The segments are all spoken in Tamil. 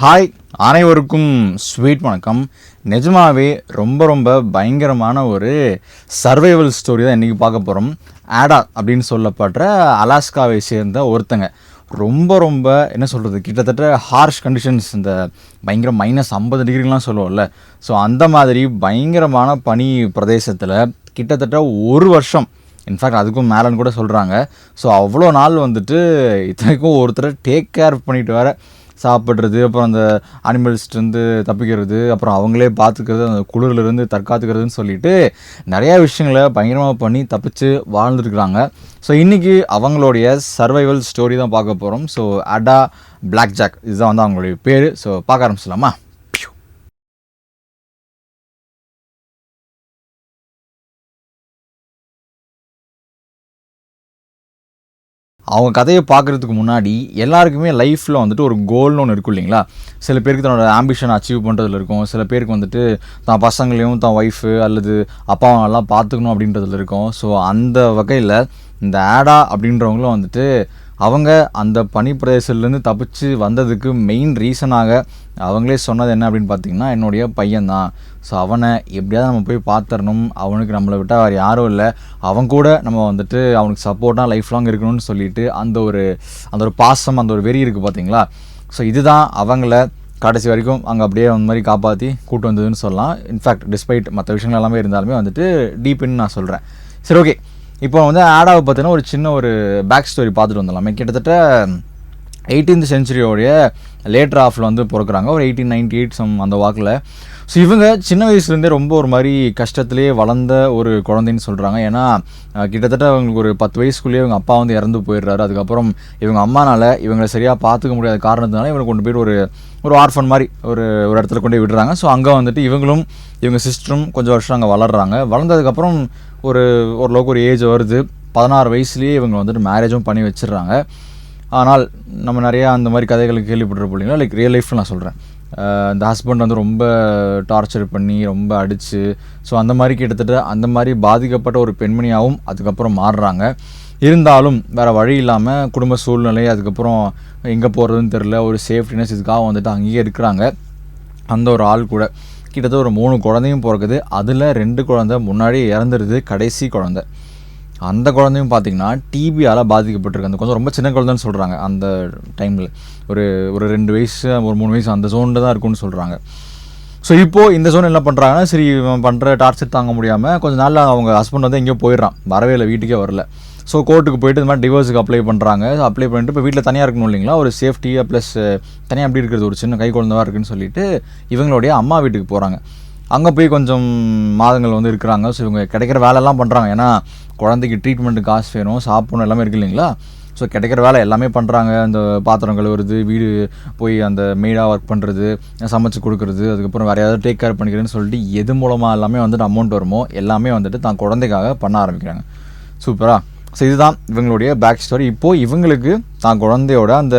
ஹாய் அனைவருக்கும் ஸ்வீட் வணக்கம். நிஜமாகவே ரொம்ப ரொம்ப பயங்கரமான ஒரு சர்வைவல் ஸ்டோரி தான் இன்றைக்கி பார்க்க போகிறோம் ஆடா அப்படின்னு சொல்லப்படுற அலாஸ்காவை சேர்ந்த ஒருத்தங்க. ரொம்ப ரொம்ப என்ன சொல்கிறது கிட்டத்தட்ட ஹார்ஷ் கண்டிஷன்ஸ் இந்த பயங்கர மைனஸ் ஐம்பது டிகிரிலாம் சொல்லுவோம்ல. ஸோ அந்த மாதிரி பயங்கரமான பனி பிரதேசத்தில் கிட்டத்தட்ட ஒரு வருஷம் இன்ஃபேக்ட் அதுக்கும் மேலேன்னு கூட சொல்கிறாங்க ஸோ அவ்வளோ நாள் வந்துட்டு இத்தனைக்கும் ஒருத்தரை டேக் கேர் பண்ணிட்டு வர சாப்பிட்றது அப்புறம் அந்த அனிமல்ஸ்லேருந்து தப்பிக்கிறது அப்புறம் அவங்களே பார்த்துக்கிறது அந்த குளிர்லேருந்து தற்காத்துக்கிறதுன்னு சொல்லிட்டு நிறையா விஷயங்களை பயங்கரமாக பண்ணி தப்பிச்சு வாழ்ந்துருக்குறாங்க. ஸோ இன்றைக்கி அவங்களுடைய சர்வைவல் ஸ்டோரி தான் பார்க்க போகிறோம் ஸோ அடா பிளாக் ஜாக் இதுதான் வந்து அவங்களுடைய பேர். ஸோ பார்க்க ஆரம்பிச்சிடலாமா? அவங்க கதையை பார்க்குறதுக்கு முன்னாடி எல்லாருக்குமே லைஃப்பில் வந்துட்டு ஒரு கோல்னு ஒன்று இருக்கும் இல்லைங்களா? சில பேருக்கு தன்னோட ஆம்பிஷன் அச்சீவ் பண்ணுறதுல இருக்கும். சில பேருக்கு வந்துட்டு தான் பசங்களையும் தான் ஒய்ஃபு அல்லது அப்பாவெல்லாம் பார்த்துக்கணும் அப்படின்றதுல இருக்கும். ஸோ அந்த வகையில் இந்த ஆடா அப்படின்றவங்களும் வந்துட்டு அவங்க அந்த பனி பிரதேசத்துலேருந்து தப்பிச்சு வந்ததுக்கு மெயின் ரீசனாக அவங்களே சொன்னது என்ன அப்படின்னு பார்த்தீங்கன்னா என்னுடைய பையன்தான். ஸோ அவனை எப்படியாவது நம்ம போய் பார்த்துடணும். அவனுக்கு நம்மளை விட்டால் வேறு யாரும் இல்லை. அவன் கூட நம்ம வந்துட்டு அவனுக்கு சப்போர்ட்டாக லைஃப் லாங் இருக்கணும்னு சொல்லிட்டு அந்த ஒரு அந்த ஒரு பாசம் அந்த ஒரு வெறி இருக்குது பார்த்தீங்களா? ஸோ இதுதான் அவங்கள கடைசி வரைக்கும் அங்கே அப்படியே அந்த மாதிரி காப்பாற்றி கூட்டு வந்ததுன்னு சொல்லலாம். இன்ஃபேக்ட் டிஸ்பைட் மற்ற விஷயங்கள் எல்லாமே இருந்தாலுமே வந்துட்டு டீப்புன்னு நான் சொல்கிறேன் சரி ஓகே இப்போ வந்து ஆடாவை பார்த்தீங்கன்னா ஒரு சின்ன ஒரு பேக் ஸ்டோரி பார்த்துட்டு வந்துடலாமே. கிட்டத்தட்ட எயிட்டீன்த் சென்ச்சுரியோடைய லேட்டர் ஆஃபில் வந்து பிறக்குறாங்க. ஒரு எயிட்டீன் நைன்டி எயிட் சம் அந்த வாக்கில். ஸோ இவங்க சின்ன வயசுலேருந்தே ரொம்ப ஒரு மாதிரி கஷ்டத்துலேயே வளர்ந்த ஒரு குழந்தைன்னு சொல்கிறாங்க ஏன்னா கிட்டத்தட்ட அவங்களுக்கு ஒரு பத்து வயசுக்குள்ளேயே இவங்க அப்பா வந்து இறந்து போயிடுறாரு. அதுக்கப்புறம் இவங்க அம்மானால் இவங்களை சரியாக பார்த்துக்க முடியாத காரணத்தினால இவங்க கொண்டு போய் ஒரு ஒரு ஆர்ஃபன் மாதிரி ஒரு ஒரு இடத்துல கொண்டு போய் விடுறாங்க. ஸோ அங்கே வந்துட்டு இவங்களும் இவங்க சிஸ்டரும் கொஞ்சம் வருஷம் அங்கே வளர்றாங்க. வளர்ந்ததுக்கப்புறம் ஒரு ஓரளவுக்கு ஒரு ஏஜ் வருது. பதினாறு வயசுலேயே இவங்க வந்துட்டு மேரேஜும் பண்ணி வச்சிடுறாங்க. ஆனால் நம்ம நிறையா அந்த மாதிரி கதைகளுக்கு கேள்விப்பட்டிருப்போம் இல்லைங்களா லைக் ரியல் லைஃப்பில் நான் சொல்கிறேன் இந்த ஹஸ்பண்ட் வந்து ரொம்ப டார்ச்சர் பண்ணி ரொம்ப அடித்து ஸோ அந்த மாதிரி கிட்டத்தட்ட அந்த மாதிரி பாதிக்கப்பட்ட ஒரு பெண்மணியாகவும் அதுக்கப்புறம் மாறுறாங்க. இருந்தாலும் வேறு வழி இல்லாமல் குடும்ப சூழ்நிலை அதுக்கப்புறம் எங்கே போகிறதுன்னு தெரில ஒரு சேஃப்டினஸ் இதுக்காக வந்துட்டு அங்கேயே இருக்கிறாங்க. அந்த ஒரு ஆள் கூட. கிட்டத்தட்ட ஒரு மூணு குழந்தையும் பிறக்குது. அதில் ரெண்டு குழந்தை முன்னாடியே இறந்துருது கடைசி குழந்தை. அந்த குழந்தையும் பார்த்தீங்கன்னா டிபியால் பாதிக்கப்பட்டிருக்கு. அந்த குழந்தை ரொம்ப சின்ன குழந்தைன்னு சொல்கிறாங்க அந்த டைமில் ஒரு ஒரு ரெண்டு வயசு ஒரு மூணு வயசு அந்த ஜோனில் தான் இருக்கும்னு சொல்கிறாங்க ஸோ இப்போது இந்த ஜோன் என்ன பண்ணுறாங்கன்னா சரி பண்ணுற டார்ச்சர் தாங்க முடியாமல் கொஞ்சம் நாளில் அவங்க ஹஸ்பண்ட் வந்து எங்கேயோ போயிடுறான். வரவே இல்லை வீட்டுக்கே வரல. ஸோ கோர்ட்டுக்கு போயிட்டு இந்த மாதிரி டிவோர்ஸுக்கு அப்ளை பண்ணுறாங்க அப்ளை பண்ணிட்டு இப்போ வீட்டில் தனியாக இருக்கணும் இல்லைங்களா? ஒரு சேஃப்டியாக ப்ளஸ் தனியாக எப்படி இருக்கிறது? ஒரு சின்ன கை குழந்தைவா இருக்குன்னு சொல்லிட்டு இவங்களுடைய அம்மா வீட்டுக்கு போகிறாங்க அங்கே போய் கொஞ்சம் மாதங்கள் வந்து இருக்கிறாங்க. ஸோ இவங்க கிடைக்கிற வேலையெல்லாம் பண்ணுறாங்க ஏன்னா குழந்தைக்கு ட்ரீட்மெண்ட்டு காசு வேணும் சாப்பிடணும் எல்லாமே இருக்கு இல்லைங்களா? ஸோ கிடைக்கிற வேலை எல்லாமே பண்ணுறாங்க அந்த பாத்திரம் கழுவுறது வீடு போய் அந்த மெய்டாக ஒர்க் பண்ணுறது சமைச்சு கொடுக்குறது அதுக்கப்புறம் வேறு ஏதாவது டேக் கேர் பண்ணிக்கிறேன்னு சொல்லிட்டு எது மூலமாக எல்லாமே வந்துட்டு அமௌண்ட் வருமோ எல்லாமே வந்துட்டு தான் குழந்தைக்காக பண்ண ஆரம்பிக்கிறாங்க. சூப்பராக ஸோ இதுதான் இவங்களுடைய பேக் ஸ்டோரி இப்போது இவங்களுக்கு தான் குழந்தையோட அந்த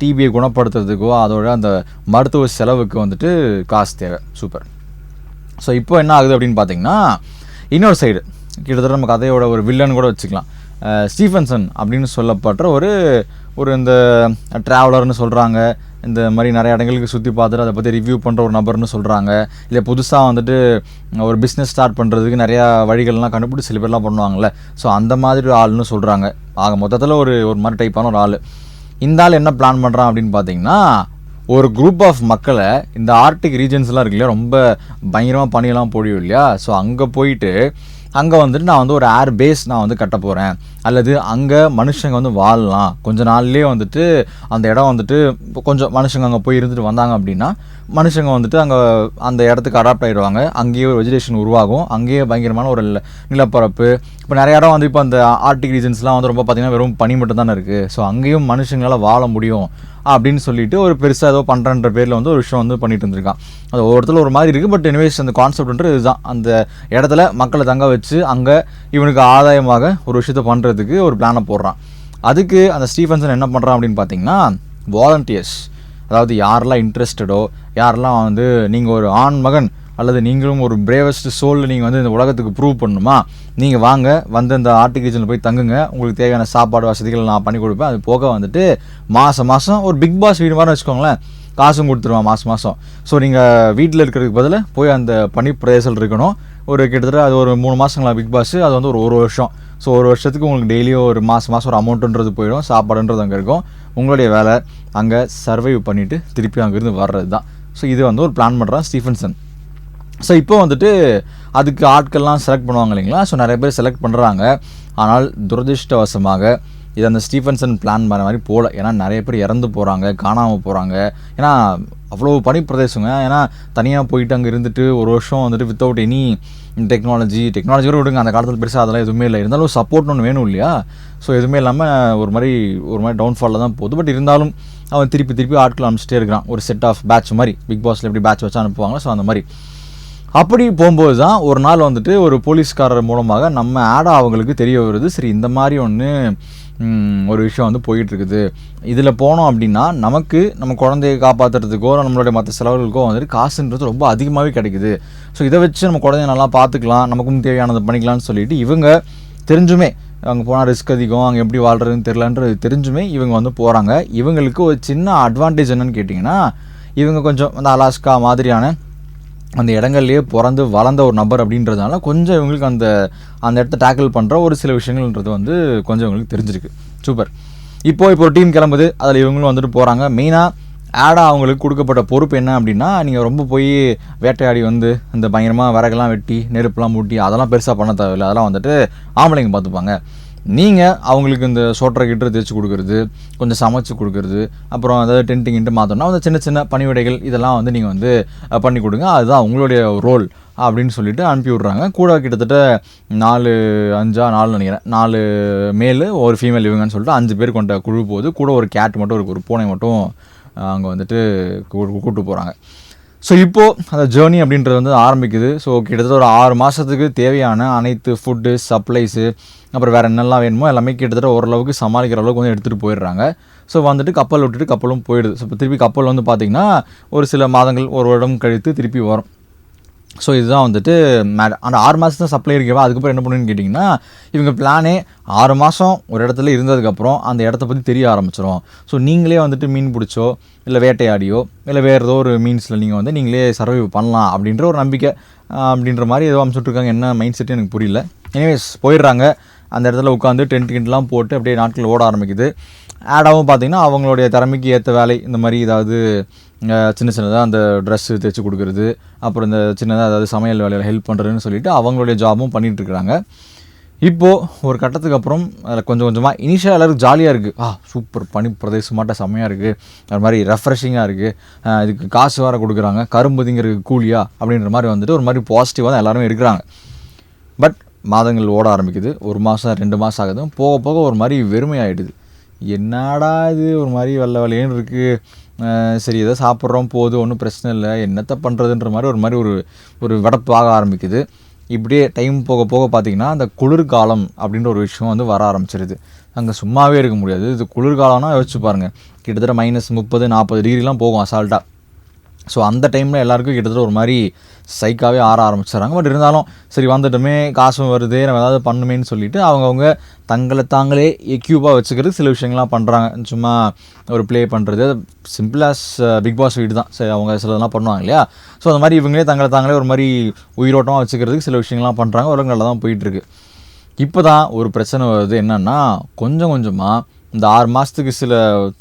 டிபியை குணப்படுத்துறதுக்கோ அதோட அந்த மருத்துவ செலவுக்கு வந்துட்டு காசு தேவை. சூப்பர் ஸோ இப்போ என்ன ஆகுது அப்படின்னு பார்த்தீங்கன்னா இன்னொரு சைடு கிட்டத்தட்ட நம்ம கதையோட ஒரு வில்லன் கூட வச்சுக்கலாம். ஸ்டீஃபன்சன் அப்படின்னு சொல்லப்படுற ஒரு ஒரு இந்த ட்ராவலர்னு சொல்கிறாங்க இந்த மாதிரி நிறைய இடங்களுக்கு சுற்றி பார்த்துட்டு அதை பற்றி ரிவ்யூ பண்ணுற ஒரு நபர்னு சொல்கிறாங்க இல்லை புதுசாக வந்துட்டு ஒரு பிஸ்னஸ் ஸ்டார்ட் பண்ணுறதுக்கு நிறையா வழிகள்லாம் கண்டுபிடிச்சி சில பேர்லாம் பண்ணுவாங்கள்ல ஸோ அந்த மாதிரி ஒரு ஆள்னு சொல்கிறாங்க ஆக மொத்தத்தில் ஒரு ஒரு மாதிரி டைப்பான ஒரு ஆள். இந்த ஆள் என்ன பிளான் பண்ணுறான் அப்படின்னு பார்த்தீங்கன்னா ஒரு குரூப் ஆஃப் மக்களை இந்த ஆர்டிக் ரீஜன்ஸ்லாம் இருக்கு இல்லையா ரொம்ப பயங்கரமாக பனியெல்லாம் பொழியும் இல்லையா? ஸோ அங்கே போயிட்டு அங்கே வந்துட்டு நான் வந்து ஒரு ஏர் பேஸ் நான் வந்து கட்ட போகிறேன் அல்லது அங்கே மனுஷங்க வந்து வாழலாம். கொஞ்ச நாள்லேயே வந்துட்டு அந்த இடம் வந்துட்டு இப்போ கொஞ்சம் மனுஷங்க அங்கே போய் இருந்துட்டு வந்தாங்க அப்படின்னா மனுஷங்க வந்துட்டு அங்கே அந்த இடத்துக்கு அடாப்ட் ஆகிடுவாங்க அங்கேயே ஒரு வெஜிடேஷன் உருவாகும். அங்கேயே பயங்கரமான ஒரு நிலப்பரப்பு. இப்போ நிறைய இடம் வந்து இப்போ அந்த ஆர்டிக் ரீஜன்ஸ்லாம் வந்து ரொம்ப பார்த்தீங்கன்னா வெறும் பனி மட்டும் தானே இருக்குது ஸோ அங்கேயும் மனுஷங்களால் வாழ முடியும் அப்படின்னு சொல்லிட்டு ஒரு பெருசாக ஏதோ பண்ணுறன்ற பேரில் வந்து ஒரு விஷயம் வந்து பண்ணிட்டு இருந்திருக்கான். அது ஒவ்வொருத்தரும் ஒரு மாதிரி இருக்குது பட் எனிவேஸ் அந்த கான்செப்ட்ன்றது இதுதான். அந்த இடத்துல மக்களை தங்க வச்சு அங்கே இவனுக்கு ஆதாயமாக ஒரு விஷயத்த பண்ணுறதுக்கு ஒரு பிளானை போடுறான். அதுக்கு அந்த ஸ்டீஃபன்சன் என்ன பண்ணுறான் அப்படின்னு பார்த்தீங்கன்னா வாலண்டியர்ஸ் அதாவது யாரெல்லாம் இன்ட்ரெஸ்டடோ யாரெல்லாம் வந்து நீங்கள் ஒரு ஆண் மகன் அல்லது நீங்களும் ஒரு பிரேவஸ்ட் சோலில் நீங்கள் வந்து இந்த உலகத்துக்கு ப்ரூவ் பண்ணணுமா நீங்கள் வாங்க வந்து இந்த ஆர்டிக் ரீஜனில் போய் தங்குங்க உங்களுக்கு தேவையான சாப்பாடு வசதிகள் நான் பண்ணி கொடுப்பேன். அது போக வந்துட்டு மாதம் மாதம் ஒரு பிக் பாஸ் வீடு மாதிரி வச்சுக்கோங்களேன் காசும் கொடுத்துருவான் மாதம் மாதம் ஸோ நீங்கள் வீட்டில் இருக்கிறதுக்கு பதிலாக போய் அந்த பனி பிரதேசம் இருக்கணும். ஒரு கிட்டத்தட்ட அது ஒரு மூணு மாதங்களா பிக் பாஸ் அது வந்து ஒரு ஒரு வருஷம். ஸோ ஒரு வருஷத்துக்கு உங்களுக்கு டெய்லியும் ஒரு மாதம் மாதம் ஒரு அமௌண்ட்டுன்றது போயிடும். சாப்பாடுன்றது அங்கே இருக்கும். உங்களுடைய வேலை அங்கே சர்வைவ் பண்ணிவிட்டு திருப்பி அங்கேருந்து வர்றது தான் ஸோ இது வந்து ஒரு பிளான் பண்ணுறான் ஸ்டீஃபன்சன். ஸோ இப்போ வந்துட்டு அதுக்கு ஆட்கள்லாம் செலக்ட் பண்ணுவாங்க இல்லைங்களா? ஸோ நிறைய பேர் செலக்ட் பண்ணுறாங்க ஆனால் துரதிர்ஷ்டவசமாக இது அந்த ஸ்டீஃபன்சன் பிளான் பண்ண மாதிரி போகல ஏன்னா நிறைய பேர் இறந்து போகிறாங்க காணாமல் போகிறாங்க ஏன்னா அவ்வளோ பனி பிரதேசங்க ஏன்னா தனியாக போயிட்டு அங்கே இருந்துட்டு ஒரு வருஷம் வந்துட்டு வித்தவுட் எனி டெக்னாலஜி டெக்னாலஜி கூட விடுங்க. அந்த காலத்தில் பெருசாக அதெல்லாம் எதுவுமே இல்லை. இருந்தாலும் சப்போர்ட் ஒன்று வேணும் இல்லையா? ஸோ எதுவுமே இல்லாமல் ஒரு மாதிரி ஒரு மாதிரி டவுன்ஃபாலில் தான் போகுது. பட் இருந்தாலும் அவன் திருப்பி திருப்பி ஆட்கள் அனுப்பிச்சிட்டே இருக்கிறான். ஒரு செட் ஆஃப் பேட்ச் மாதிரி. பிக் பாஸில் எப்படி பேட்ச் வச்சு அனுப்புவாங்க ஸோ அந்த மாதிரி. அப்படி போகும்போது தான் ஒரு நாள் வந்துட்டு ஒரு போலீஸ்காரர் மூலமாக நம்ம ஆடாக அவங்களுக்கு தெரிய வருது. சரி இந்த மாதிரி ஒன்று ஒரு விஷயம் வந்து போயிட்டு இருக்குது இதில் போனோம் அப்படின்னா நமக்கு நம்ம குழந்தைய காப்பாற்றுறதுக்கோ நம்மளுடைய மற்ற செலவுகளுக்கோ வந்துட்டு காசுன்றது ரொம்ப அதிகமாகவே கிடைக்குது. ஸோ இதை வச்சு நம்ம குழந்தைய நல்லா பார்த்துக்கலாம் நமக்கும் தேவையானதை பண்ணிக்கலாம்னு சொல்லிட்டு இவங்க தெரிஞ்சுமே அங்கே போனால் ரிஸ்க் அதிகம் அங்கே எப்படி வாழ்கிறதுன்னு தெரிலன்றது தெரிஞ்சுமே இவங்க வந்து போகிறாங்க இவங்களுக்கு ஒரு சின்ன அட்வான்டேஜ் என்னன்னு கேட்டிங்கன்னா இவங்க கொஞ்சம் அந்த அலாஸ்கா மாதிரியான அந்த இடங்கள்லேயே பிறந்து வளர்ந்த ஒரு நபர் அப்படின்றதுனால கொஞ்சம் இவங்களுக்கு அந்த அந்த இடத்த டேக்கிள் பண்ணுற ஒரு சில விஷயங்கள்ன்றது வந்து கொஞ்சம் இவங்களுக்கு தெரிஞ்சிருக்கு. சூப்பர் இப்போது இப்போ ஒரு டீம் கிளம்புது அதில் இவங்களும் வந்துட்டு போகிறாங்க மெயினாக ஆடாக அவங்களுக்கு கொடுக்கப்பட்ட பொறுப்பு என்ன அப்படின்னா நீங்கள் ரொம்ப போய் வேட்டையாடி வந்து இந்த பயங்கரமாக விறகுலாம் வெட்டி நெருப்புலாம் மூட்டி அதெல்லாம் பெருசாக பண்ண தேவையில்லை. அதெல்லாம் வந்துட்டு ஆம்பளைங்க பார்த்துப்பாங்க. நீங்கள் அவங்களுக்கு இந்த சோட்டரை கிட்ட தேய்ச்சி கொடுக்குறது கொஞ்சம் சமைச்சு கொடுக்குறது அப்புறம் அதாவது டென்ட்டிங் கிட்ட மாற்றோம்னா அந்த சின்ன சின்ன பணிவிடைகள் இதெல்லாம் வந்து நீங்கள் வந்து பண்ணி கொடுங்க. அதுதான் அவங்களுடைய ரோல் அப்படின்னு சொல்லிட்டு அனுப்பி விட்றாங்க. கூட கிட்டத்தட்ட நாலு அஞ்சா நாலு நினைக்கிறேன். நாலு மேலு ஒரு ஃபீமேல் இவங்கன்னு சொல்லிட்டு அஞ்சு பேர் கொண்ட குழு போகுது. கூட ஒரு கேட் மட்டும் இருக்கு. ஒரு பூனை மட்டும் அங்கே வந்துட்டு கூப்பிட்டு போகிறாங்க ஸோ இப்போது அந்த ஜேர்னி அப்படின்றது வந்து ஆரம்பிக்குது. ஸோ கிட்டத்தட்ட ஒரு ஆறு மாதத்துக்கு தேவையான அனைத்து ஃபுட்டு சப்ளைஸு அப்புறம் வேறு என்னெல்லாம் வேணுமோ எல்லாமே கிட்டத்தட்ட ஓரளவுக்கு சமாளிக்கிற அளவுக்கு வந்து எடுத்துகிட்டு போயிடுறாங்க. ஸோ வந்துட்டு கப்பல் விட்டுட்டு கப்பலும் போயிடுது. ஸோ இப்போ திருப்பி கப்பல் வந்து பார்த்திங்கன்னா ஒரு சில மாதங்கள் ஒரு வருடம் கழித்து திருப்பி வரும். ஸோ இதுதான் வந்துட்டு மேட் அந்த ஆறு மாதம் தான் சப்ளை இருக்கவா? அதுக்கப்புறம் என்ன பண்ணுன்னு கேட்டிங்கன்னா இவங்க பிளானே ஆறு மாதம் ஒரு இடத்துல இருந்ததுக்கப்புறம் அந்த இடத்த பற்றி தெரிய ஆரம்பிச்சிடும் ஸோ நீங்களே வந்துட்டு மீன் பிடிச்சோ இல்லை வேட்டையாடியோ இல்லை வேறு ஏதோ ஒரு மீன்ஸில் நீங்கள் வந்து நீங்களே சர்வைவ் பண்ணலாம் அப்படின்ற ஒரு நம்பிக்கை அப்படின்ற மாதிரி ஏதோ அமைச்சுட்ருக்காங்க. என்ன மைண்ட் செட்டு எனக்கு புரியல. எனிவேஸ் போயிடுறாங்க. அந்த இடத்துல உட்காந்து டென்ட் கிண்ட்லாம் போட்டு அப்படியே நாட்கள் ஓட ஆரம்பிக்குது. ஆடாகவும் பார்த்தீங்கன்னா அவங்களுடைய திறமைக்கு ஏற்ற வேலை இந்த மாதிரி ஏதாவது சின்ன சின்னதாக அந்த ட்ரெஸ்ஸு தைச்சி கொடுக்குறது அப்புறம் இந்த சின்னதாக அதாவது சமையல் வேலையில் ஹெல்ப் பண்ணுறதுன்னு சொல்லிட்டு அவங்களுடைய ஜாபும் பண்ணிகிட்ருக்குறாங்க இருக்கிறாங்க. இப்போது ஒரு கட்டத்துக்கு அப்புறம் அதில் கொஞ்சம் கொஞ்சமாக இனிஷியல் எல்லாருக்கும் ஜாலியாக இருக்குது ஆ சூப்பர் பனி பிரதேசமாட்ட செம்மையாக இருக்குது அது மாதிரி ரெஃப்ரெஷிங்காக இருக்குது இதுக்கு காசு வேறு கொடுக்குறாங்க. கரும்புதிங்கிறதுக்கு கூலியா அப்படின்ற மாதிரி வந்துட்டு ஒரு மாதிரி பாசிட்டிவாக தான் எல்லாருமே இருக்கிறாங்க. பட் மாதங்கள் ஓட ஆரம்பிக்குது. ஒரு மாதம் ரெண்டு மாதம் ஆகுது. போக போக ஒரு மாதிரி வெறுமையாகிடுது என்னடா இது? ஒரு மாதிரி வெள்ளை வெள்ளையன்னு இருக்குது சரி ஏதோ சாப்பிட்றோம் போது ஒன்றும் பிரச்சனை இல்லை. என்னத்த பண்ணுறதுன்ற மாதிரி ஒரு மாதிரி ஒரு ஒரு வெடப்பு ஆக ஆரம்பிக்குது. இப்படியே டைம் போக போக பார்த்தீங்கன்னா அந்த குளிர்காலம் அப்படின்ற ஒரு விஷயம் வந்து வர ஆரம்பிச்சிருது. அங்கே சும்மாவே இருக்க முடியாது. இது குளிர்காலம்னா யோசிச்சு பாருங்கள் கிட்டத்தட்ட மைனஸ் முப்பது நாற்பது டிகிரிலாம் போகும் அசால்ட்டாக ஸோ அந்த டைமில் எல்லாருக்கும் கிட்டத்தட்ட ஒரு மாதிரி சைக்காகவே ஆற ஆரம்பிச்சிடுறாங்க. பட் இருந்தாலும் சரி வந்துட்டுமே காசும் வருது நம்ம ஏதாவது பண்ணுமேன்னு சொல்லிட்டு அவங்கவுங்க தங்களை தாங்களே எக்யூபாக வச்சுக்கிறது சில விஷயங்கள்லாம் பண்ணுறாங்க சும்மா ஒரு ப்ளே பண்ணுறது சிம்பிளாஸ் பிக் பாஸ் வீடு தான். சரி அவங்க சிலதெல்லாம் பண்ணுவாங்க இல்லையா? ஸோ அந்த மாதிரி இவங்களே தங்களை தாங்களே ஒரு மாதிரி உயிரோட்டமாக வச்சுக்கிறதுக்கு சில விஷயங்கள்லாம் பண்ணுறாங்க ஒரு நல்லா தான் போயிட்டுருக்கு. இப்போ தான் ஒரு பிரச்சனை வருது என்னென்னா கொஞ்சம் கொஞ்சமாக இந்த ஆறு மாதத்துக்கு சில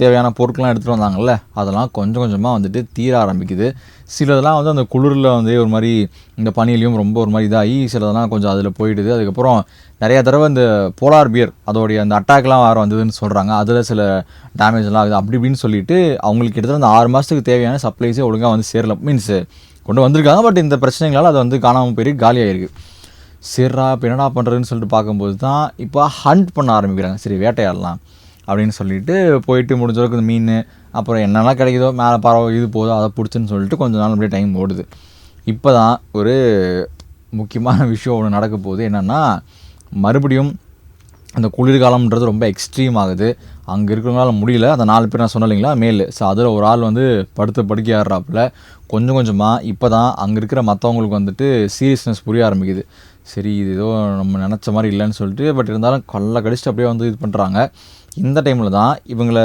தேவையான பொருட்கள்லாம் எடுத்துகிட்டு வந்தாங்கல்ல அதெல்லாம் கொஞ்சம் கொஞ்சமாக வந்துட்டு தீர ஆரம்பிக்குது. சிலதெல்லாம் வந்து அந்த குளிரில் வந்து ஒரு மாதிரி இந்த பனியிலையும் ரொம்ப ஒரு மாதிரி இதாகி சிலதெல்லாம் கொஞ்சம் அதில் போயிடுது. அதுக்கப்புறம் நிறையா தடவை இந்த போலார் பியர் அதோடைய அந்த அட்டாக்லாம் வேறு வந்ததுன்னு சொல்கிறாங்க அதில் சில டேமேஜ்லாம் ஆகுது. அப்படி இப்படின்னு சொல்லிட்டு அவங்களுக்கு கிட்டத்தட்ட அந்த ஆறு மாதத்துக்கு தேவையான சப்ளைஸே ஒழுங்காக வந்து சேரல. மீன்ஸ் கொண்டு வந்திருக்காங்க பட் இந்த பிரச்சனைகளால் அது வந்து காணாமல் போய் காலியாகிருக்கு சரிடா இப்போ என்னடா பண்ணுறதுன்னு சொல்லிட்டு பார்க்கும்போது தான் இப்போ ஹண்ட் பண்ண ஆரம்பிக்கிறாங்க. சரி வேட்டையாடலாம். அப்படின்னு சொல்லிட்டு போயிட்டு முடிஞ்ச அளவுக்கு இந்த மீன் அப்புறம் என்னெல்லாம் கிடைக்குதோ மேலே பறவை இது போதோ அதை பிடிச்சுன்னு சொல்லிட்டு கொஞ்ச நாள் அப்படியே டைம் ஓடுது. இப்போ தான் ஒரு முக்கியமான விஷயம் ஒன்று நடக்க போகுது. என்னென்னா மறுபடியும் அந்த குளிர்காலம்ன்றது ரொம்ப எக்ஸ்ட்ரீம் ஆகுது. அங்கே இருக்கிறவங்களால முடியல. அந்த நாலு பேர் நான் சொன்னேன் இல்லைங்களா மேல். ஸோ அதில் ஒரு ஆள் வந்து படுத்து படுக்கை ஆடுறாப்புல. கொஞ்சம் கொஞ்சமாக இப்போ தான் அங்கே இருக்கிற மற்றவங்களுக்கு வந்துட்டு சீரியஸ்னஸ் புரிய ஆரம்பிக்குது. சரி இது ஏதோ நம்ம நினச்ச மாதிரி இல்லைன்னு சொல்லிட்டு பட் இருந்தாலும் கொல்ல கடிச்சிட்டு அப்படியே வந்து இது பண்ணுறாங்க இந்த டைமில் தான் இவங்களை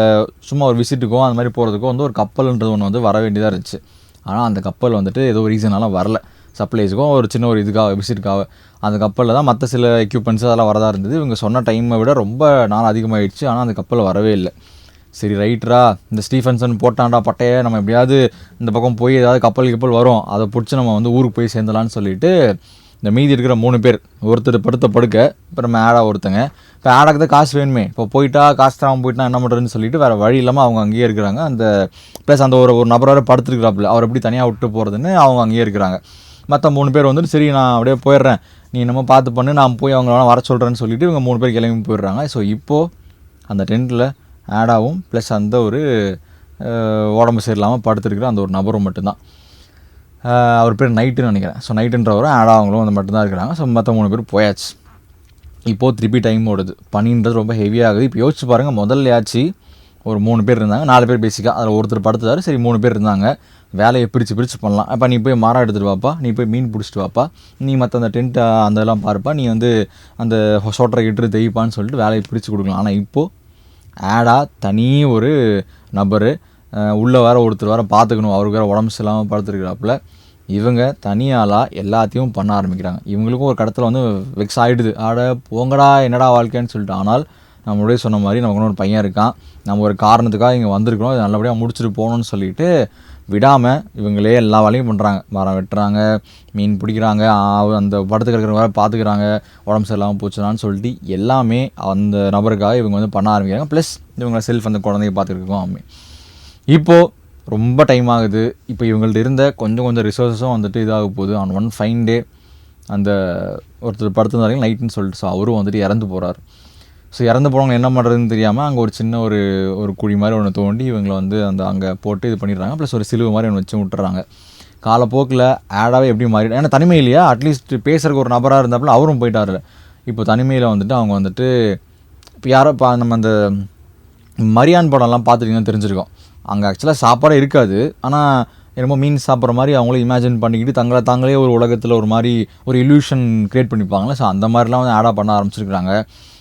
சும்மா ஒரு விசிட்டுக்கோ அந்த மாதிரி போகிறதுக்கோ வந்து ஒரு கப்பல்ன்றது ஒன்று வந்து வர வேண்டியதாக இருந்துச்சு. ஆனால் அந்த கப்பல் வந்துட்டு ஏதோ ஒரு ரீசனால வரல. சப்ளைஸுக்கும் ஒரு சின்ன ஒரு இதுக்காக விசிட்டுக்காக அந்த கப்பலில் தான் மற்ற சில எக்யூப்மெண்ட்ஸ் அதெல்லாம் வரதா இருந்தது. இவங்க சொன்ன டைமை விட ரொம்ப நாள் அதிகமாகிடுச்சு ஆனால் அந்த கப்பல் வரவே இல்லை. சரி ரைட்ரா இந்த ஸ்டீஃபன்சன் போட்டான்டா பட்டையை. நம்ம எப்படியாவது இந்த பக்கம் போய் ஏதாவது கப்பல் கப்பல் வரும். அதை பிடிச்சி நம்ம வந்து ஊருக்கு போய் சேர்ந்தலான்னு சொல்லிட்டு இந்த மீதி இருக்கிற மூணு பேர் ஒருத்தர் படுத்த படுக்க அப்புறம் மேடாக ஒருத்தங்க இப்போ ஆடாக்கு தான் காசு வேணுமே. இப்போ போயிட்டா காசு தராமல் போயிட்டா என்ன பண்ணுறதுன்னு சொல்லிட்டு வேறு வழி இல்லாமல் அவங்க அங்கேயே இருக்கிறாங்க. அந்த ப்ளஸ் அந்த ஒரு ஒரு நபர் வேறு படுத்துருக்கிறாப்புல. அவர் எப்படி தனியாக விட்டு போகிறதுன்னு அவங்க அங்கேயே இருக்கிறாங்க. மற்ற மூணு பேர் வந்துட்டு சரி நான் அப்படியே போயிடுறேன். நீ என்னமோ பார்த்து பண்ணு. நான் போய் அவங்கள வர சொல்கிறேன்னு சொல்லிட்டு இவங்க மூணு பேர் கிளம்பி போயிடுறாங்க. ஸோ இப்போது அந்த டென்ட்டில் ஆடாவும் ப்ளஸ் அந்த ஒரு உடம்பு சரியில்லாமல் படுத்துருக்கிற அந்த ஒரு நபரும் மட்டும்தான். அவர் பேர் நைட்டுன்னு நினைக்கிறேன். ஸோ நைட்டுன்றவரும் ஆடா அவங்களும் வந்து மட்டும்தான் இருக்கிறாங்க. ஸோ மற்ற மூணு பேர் போயாச்சு. இப்போது திருப்பி டைம் ஓடுது. பனின்றது ரொம்ப ஹெவியாகுது இப்போ யோசிச்சு பாருங்கள் முதல்லையாச்சு ஒரு மூணு பேர் இருந்தாங்க. நாலு பேர் பேசிக்காக அதில் ஒருத்தர் படுத்துதாரு சரி மூணு பேர் இருந்தாங்க. வேலையை பிரித்து பிரித்து பண்ணலாம். அப்போ நீ போய் மரம் எடுத்துகிட்டு வாப்பா. நீ போய் மீன் பிடிச்சிட்டு வாப்பா. நீ மற்ற அந்த டென்ட் அந்த இதெல்லாம் பாருப்பா. நீ வந்து அந்த சோட்டரை இட்டு தெய்ப்பான்னு சொல்லிட்டு வேலையை பிரித்து கொடுக்கலாம். ஆனால் இப்போது ஆடாக தனி ஒரு நபர் உள்ளே வேற ஒருத்தர் வேற பார்த்துக்கணும் அவருக்கு வேற உடம்பு சரியில்லாமல் படுத்துருக்குறாப்புல. இவங்க தனியாளாக எல்லாத்தையும் பண்ண ஆரம்பிக்கிறாங்க. இவங்களுக்கும் ஒரு கடத்தில் வந்து வெக்ஸ் ஆகிடுது ஆட போங்கடா என்னடா வாழ்க்கைன்னு சொல்லிட்டு. ஆனால் நம்மளுடைய சொன்ன மாதிரி நமக்கு ஒரு பையன் இருக்கான். நம்ம ஒரு காரணத்துக்காக இங்கே வந்திருக்கிறோம். நல்லபடியாக முடிச்சுட்டு போகணும்னு சொல்லிட்டு விடாமல் இவங்களே எல்லா வேலையும் பண்ணுறாங்க மரம் வெட்டுறாங்க மீன் பிடிக்கிறாங்க ஆ- அந்த படத்துக்கு இருக்கிற வர பார்த்துக்கிறாங்க உடம்பு சரியில்லாமல் போச்சுனான்னு சொல்லிட்டு எல்லாமே அந்த நபருக்காக இவங்க வந்து பண்ண ஆரம்பிக்கிறாங்க. ப்ளஸ் இவங்க செல்ஃப் அந்த குழந்தைய பார்த்துருக்கோம் இப்போது ரொம்ப டைம் ஆகுது. இப்போ இவங்கள்ட்ட இருந்த கொஞ்சம் கொஞ்சம் ரிசோர்ஸஸும் வந்துட்டு இதாக போகுது. ஆன் ஒன் ஃபைன் டே அந்த ஒருத்தர் படுத்திருந்தாரு நைட்டுன்னு சொல்லிட்டு. ஸோ அவரும் வந்துட்டு இறந்து போகிறார் ஸோ இறந்து போனவங்க என்ன பண்ணுறதுன்னு தெரியாமல் அங்கே ஒரு சின்ன ஒரு ஒரு குழி மாதிரி ஒன்று தோண்டி இவங்களை வந்து அந்த அங்கே போட்டு இது பண்ணிடுறாங்க. ப்ளஸ் ஒரு சிலுவை மாதிரி ஒன்று வச்சு விட்டுறாங்க. காலப்போக்கில் ஆடாகவே எப்படி மாறி ஏன்னா தனிமை இல்லையா? அட்லீஸ்ட் பேசுறதுக்கு ஒரு நபராக இருந்தாப்புல அவரும் போயிட்டார். இப்போ தனிமையில் வந்துட்டு அவங்க வந்துட்டு இப்போ யாரோ இப்போ நம்ம அந்த மரியான் படம்லாம் பார்த்துட்டிங்கன்னா தெரிஞ்சிருக்கோம். அங்கே ஆக்சுவலாக சாப்பாடே இருக்காது. ஆனால் என்னமோ மீன் சாப்பிட்ற மாதிரி அவங்களே இமேஜின் பண்ணிக்கிட்டு தங்களை தாங்களே ஒரு உலகத்தில் ஒரு மாதிரி ஒரு இல்யூஷன் க்ரியேட் பண்ணிப்பாங்களே. ஸோ அந்த மாதிரிலாம் வந்து ஆடாக பண்ண ஆரம்பிச்சிருக்கிறாங்க.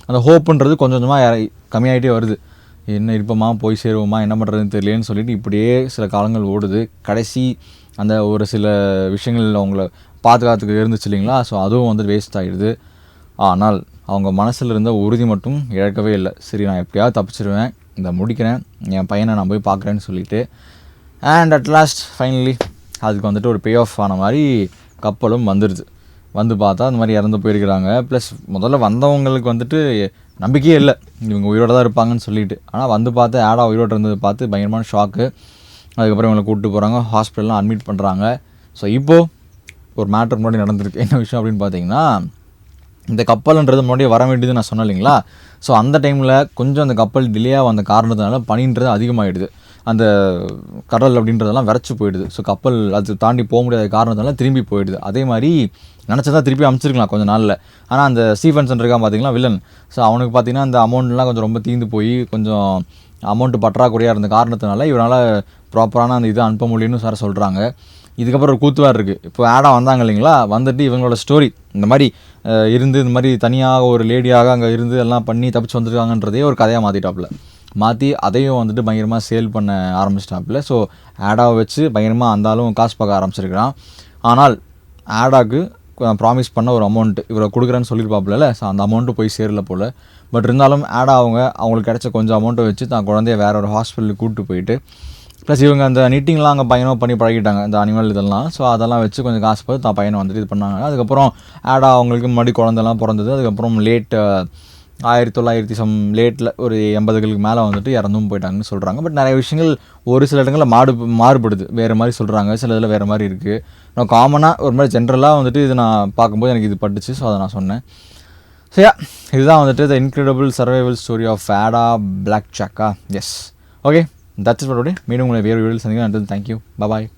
அந்த ஹோப்புன்றது கொஞ்சம் கொஞ்சமாக கம்மியாயிட்டே வருது. என்ன இருப்போமா? போய் சேருவோமா? என்ன பண்ணுறதுன்னு தெரியலேன்னு சொல்லிட்டு இப்படியே சில காலங்கள் ஓடுது. கடைசி அந்த ஒரு சில விஷயங்கள் அவங்கள பாதுகாத்துக்கு இருந்துச்சு இல்லைங்களா? ஸோ அதுவும் வந்து வேஸ்ட் ஆகிடுது ஆனால் அவங்க மனசில் இருந்த உறுதி மட்டும் இழக்கவே இல்லை. சரி நான் எப்படியாவது தப்பிச்சிருவேன். இந்த முடிக்கிறேன். என் பையனை நான் போய் பார்க்குறேன்னு சொல்லிட்டு. அண்ட் அட் லாஸ்ட் ஃபைனலி அதுக்கு வந்துட்டு ஒரு பே ஆஃப் ஆன மாதிரி கப்பலும் வந்துடுது வந்து பார்த்தா அந்த மாதிரி இறந்து போயிருக்கிறாங்க. ப்ளஸ் முதல்ல வந்தவங்களுக்கு வந்துட்டு நம்பிக்கையே இல்லை. இவங்க உயிரோடு தான் இருப்பாங்கன்னு சொல்லிட்டு. ஆனால் வந்து பார்த்து ஆடா உயிரோடு இருந்தது பார்த்து பயங்கரமான ஷாக்கு அதுக்கப்புறம் இவங்களை கூப்பிட்டு போகிறாங்க ஹாஸ்பிட்டல்லாம் அட்மிட் பண்ணுறாங்க ஸோ இப்போது ஒரு மேட்டர் முன்னாடி நடந்திருக்கு. என்ன விஷயம் அப்படின்னு பார்த்தீங்கன்னா இந்த கப்பல்ன்றது முன்னாடியே வர வேண்டியது நான் சொன்னேன் இல்லைங்களா? ஸோ அந்த டைமில் கொஞ்சம் அந்த கப்பல் டிலேயாக வந்த காரணத்தினால பனின்றது அதிகமாகிடுது அந்த கடல் அப்படின்றதெல்லாம் விரைச்சி போயிடுது. ஸோ கப்பல் அது தாண்டி போக முடியாத காரணத்தினால திரும்பி போயிடுது. அதே மாதிரி நினச்சதா திருப்பி அமைச்சிருக்கலாம் கொஞ்சம் நாளில். ஆனால் அந்த ஸ்டீஃபன்சன் இருக்கான் பார்த்தீங்களா வில்லன் ஸோ அவனுக்கு பார்த்தீங்கன்னா அந்த அமௌண்ட்லாம் கொஞ்சம் ரொம்ப தீந்து போய் கொஞ்சம் அமௌண்ட்டு பற்றாக்குறையாக இருந்த காரணத்தினால இவனால் ப்ராப்பரான அந்த இதை அனுப்ப முடியும்னு சார் சொல்கிறாங்க இதுக்கப்புறம் ஒரு கூத்துவார் இருக்குது இப்போ ஆடாக வந்தாங்க இல்லைங்களா? வந்துட்டு இவங்களோட ஸ்டோரி இந்த மாதிரி இருந்து இந்த மாதிரி தனியாக ஒரு லேடியாக அங்கே இருந்து எல்லாம் பண்ணி தப்பிச்சு வந்துருக்காங்கன்றதே ஒரு கதையாக மாற்றிட்டாப்புல மாற்றி அதையும் வந்துட்டு பயங்கரமாக சேல் பண்ண ஆரம்பிச்சிட்டாப்புல. ஸோ ஆடாவை வச்சு பயங்கரமாக அந்தாலும் காசு பார்க்க ஆரம்பிச்சிருக்கிறான். ஆனால் ஆடாக்கு ப்ராமிஸ் பண்ண ஒரு அமௌண்ட் இவரை கொடுக்குறேன்னு சொல்லியிருப்பாப்புல ஸோ அந்த அமௌண்ட்டு போய் சேரல போல். பட் இருந்தாலும் ஆட் அவங்க அவங்களுக்கு கிடைச்ச கொஞ்சம் அமௌண்ட்டை வச்சு தான் குழந்தைய வேற ஒரு ஹாஸ்பிட்டலுக்கு கூப்பிட்டு போயிட்டு ப்ளஸ் இவங்க அந்த நிட்டிங்லாம் அங்கே பையனோ பண்ணி பழகிட்டாங்க இந்த அனிமல் இதெல்லாம். ஸோ அதெல்லாம் வச்சு கொஞ்சம் காசு பார்த்து தான் பையனை வந்துட்டு இது பண்ணாங்க. அதுக்கப்புறம் ஆடா அவங்களுக்கு மறுபடி குழந்தெல்லாம் பிறந்தது. அதுக்கப்புறம் லேட்டு ஆயிரத்தி தொள்ளாயிரத்தி சம் லேட்டில் ஒரு எண்பதுகளுக்கு மேலே வந்துட்டு இறந்தும் போயிட்டாங்கன்னு சொல்கிறாங்க பட் நிறைய விஷயங்கள் ஒரு சில இடங்களில் மாடு மாறுபடுது. வேறு மாதிரி சொல்கிறாங்க சில இதில் வேறு மாதிரி இருக்குது நான் காமனாக ஒரு மாதிரி ஜென்ரலாக வந்துட்டு இது நான் பார்க்கும்போது எனக்கு இது பட்டுச்சு. ஸோ அதை நான் சொன்னேன். ஸோ யா இதுதான் வந்துட்டு the incredible survival story of Fada black Chaka yes okay that's it மீண்டும் உங்களை வேறு வீடியோ சந்திக்கிறேன். Thank you bye